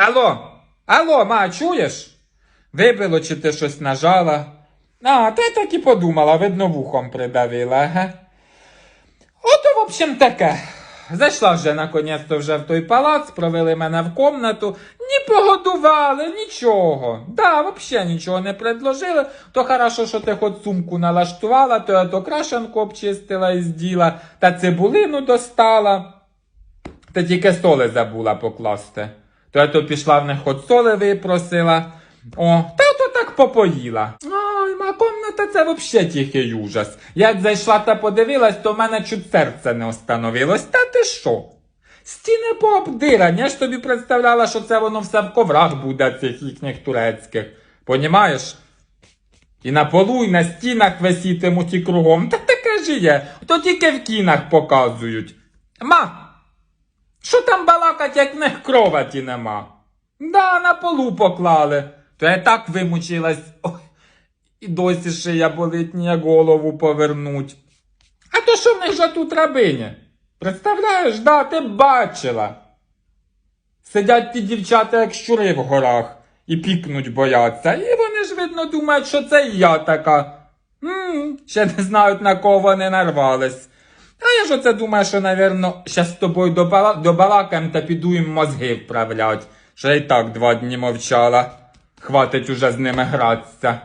Алло, алло, ма, чуєш? Вибило, чи ти щось нажала? А, та так і подумала, видно, вухом придавила, ага. Ото, в общем, таке. Зайшла вже наконець-то вже в той палац, провели мене в комнату, ні погодували, нічого. Да, взагалі нічого не предложили. То хорошо, що ти хоч сумку налаштувала, то я то крашенку обчистила із діла, та цибулину достала. Та тільки соли забула покласти. То я то пішла в них хоч соли випросила. О, та то так попоїла. Ой, ма комната це взагалі тихий ужас. Як зайшла та подивилась, то в мене чуть серце не остановилось. Та ти що? Стіни пообдирані, я ж тобі представляла, що це воно все в коврах буде цих їхніх турецьких. Понімаєш? І на полу, і на стінах висітимуть і кругом. Та таке ж є. То тільки в кінах показують. Ма, що там балакать, як в них кроваті нема? Да, на полу поклали. То я так вимучилась. Ой, і досі шия болить, ні голову повернуть. А то що в них же тут рабиня? Представляєш, да, ти бачила. Сидять ті дівчата, як щури в горах, і пікнуть бояться. І вони ж, видно, думають, що це я така. м ще не знають, на кого вони нарвались. А я ж оце думаю, що, навірно, щас з тобою добала... добалакаємо та піду їм мозги вправлять. Я й так два дні мовчала. Хватить уже з ними гратися.